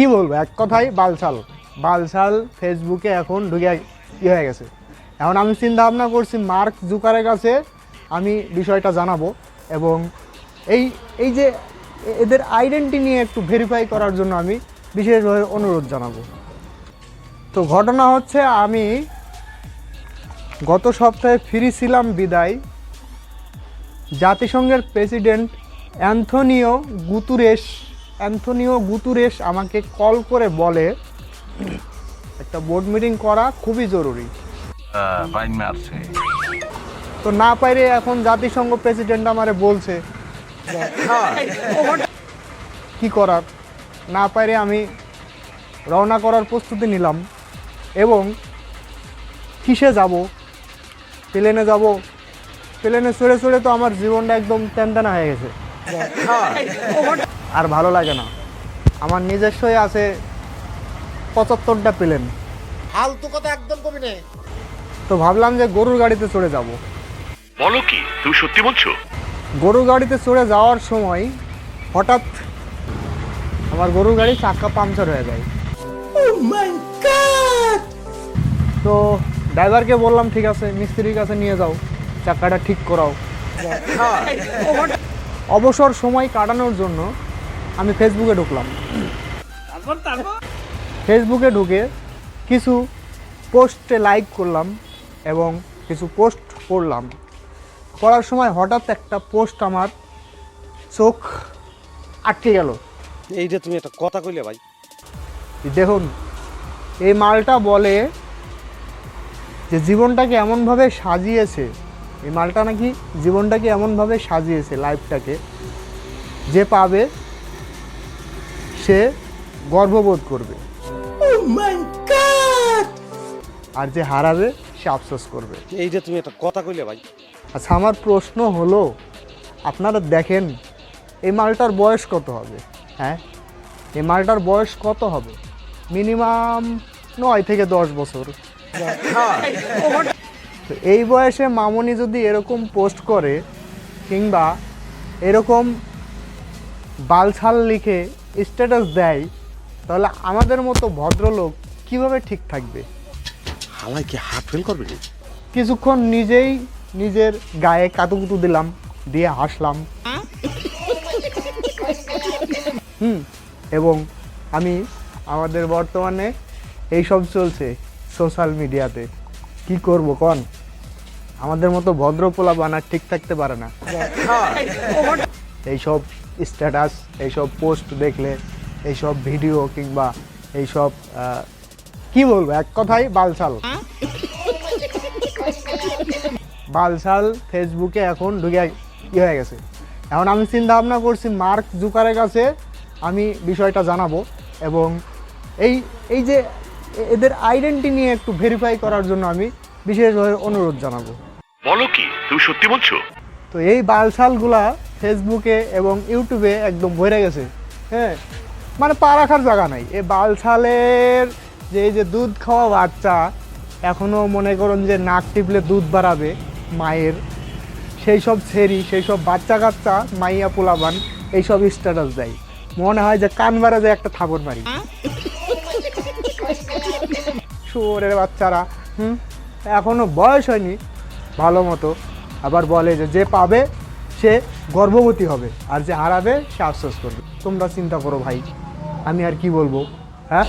কি বলব? এক কথাই বালছাল। বালছাল ফেসবুকে এখন ঢুকে ই হয়ে গেছে। এখন আমি চিন্তা ভাবনা করছি, মার্ক জুকারের কাছে আমি বিষয়টা জানাব এবং এই এই যে এদের আইডেন্টি নিয়ে একটু ভেরিফাই করার জন্য আমি বিশেষভাবে অনুরোধ জানাব। তো ঘটনা হচ্ছে, আমি গত সপ্তাহে ফ্রি ছিলাম বিদায়। জাতিসংঘের president Antonio Guterres Antonio Guterres আমাকে কল করে বলে একটা বোর্ড মিটিং করা খুবই জরুরি। তো না পাইরে এখন জাতিসংঘ প্রেসিডেন্ট আমারে বলছে। কি করার? না পাইরে আমি রওনা করার প্রস্তুতি নিলাম এবং কিসে যাব? প্লেনে যাব? প্লেনে চড়ে চড়ে তো আমার জীবনটা একদম টেনটানা হয়ে গেছে। আর ভালো লাগে না। আমার নিজস্বই আছে পঁচাত্তরটা প্লেন। ফালতু কথা একদম কবি নে তো ভাবলাম যে গরুর গাড়িতে চড়ে যাব। বলো কি তুমি সত্যি বলছো? গরুর গাড়িতে চড়ে যাওয়ার সময় হঠাৎ আমার গরুর গাড়ি চাক্কা পাংচার হয়ে যায়। তো ড্রাইভারকে বললাম ঠিক আছে মিস্ত্রির কাছে নিয়ে যাও চাকাটা ঠিক করাও। অবসর সময় কাটানোর জন্য আমি ফেসবুকে ঢুকলাম। ফেসবুকে ঢুকে কিছু পোস্টে লাইক করলাম এবং কিছু পোস্ট করলাম করার সময় হঠাৎ একটা পোস্ট আমার চোখ আটকে গেল। এইটা তুমি একটা কথা কইলে ভাই। দেখুন এই মালটা বলে যে জীবনটাকে এমনভাবে সাজিয়েছে এই মালটা নাকি জীবনটাকে এমনভাবে সাজিয়েছে লাইফটাকে যে পাবে সে গর্ববোধ করবে। আর যে হারাবে সে আফসোস করবে। এইটা তুমি একটা কথা কইলে ভাই। আচ্ছা আমার প্রশ্ন হলো আপনারা দেখেন এই মালটার বয়স কত হবে? হ্যাঁ? এই মালটার বয়স কত হবে? মিনিমাম নয় থেকে দশ বছর। তো এই বয়সে মামনি যদি এরকম পোস্ট করে কিংবা এরকম বালছাল লিখে স্ট্যাটাস দেয় তাহলে আমাদের মতো ভদ্রলোক কীভাবে ঠিক থাকবে? হালাই কি হাত ফেল করবে কিছুক্ষণ নিজেই নিজের গায়ে কাতুকুতু দিলাম দিয়ে হাসলাম। হুম এবং আমি আমাদের বর্তমানে এইসব চলছে সোশ্যাল মিডিয়াতে কি করব কন? আমাদের মতো ভদ্র পোলা বানার ঠিক থাকতে পারে না। এইসব স্ট্যাটাস এইসব পোস্ট দেখলে এইসব ভিডিও কিংবা এইসব কি বলব এক কথাই বালসাল। বালসাল ফেসবুকে এখন ঢুকে ই হয়ে গেছে। এখন আমি চিন্তা ভাবনা করছি মার্ক জুকারের কাছে আমি বিষয়টা জানাব এবং এই এই যে এদের আইডেন্টি নিয়ে একটু ভেরিফাই করার জন্য আমি বিশেষভাবে অনুরোধ জানাব। বলো কি তুমি সত্যি বলছো? তো এই বালছালগুলা ফেসবুকে এবং ইউটিউবে একদম ভরে গেছে। হ্যাঁ? মানে পা রাখার জায়গা নাই। এই বালছালের যে এই যে দুধ খাওয়া বাচ্চা এখনও মনে করুন যে নাক টিপলে দুধ বাড়াবে মায়ের। সেই সব ছেড়ি, সেই সব বাচ্চা কাচ্চা, মাইয়া পোলাবান এইসব স্ট্যাটাস দেয়। মনে হয় যে কান বাড়া যায় একটা থাপড় মারি। শুয়োরের বাচ্চারা, হুম? এখনও বয়স হয়নি, ভালো মতো। আবার বলে যে যে পাবে সে গর্ভবতী হবে আর যে হারাবে সে আফসোস করবে। তোমরা চিন্তা করো ভাই, আমি আর কি বলব হ্যাঁ?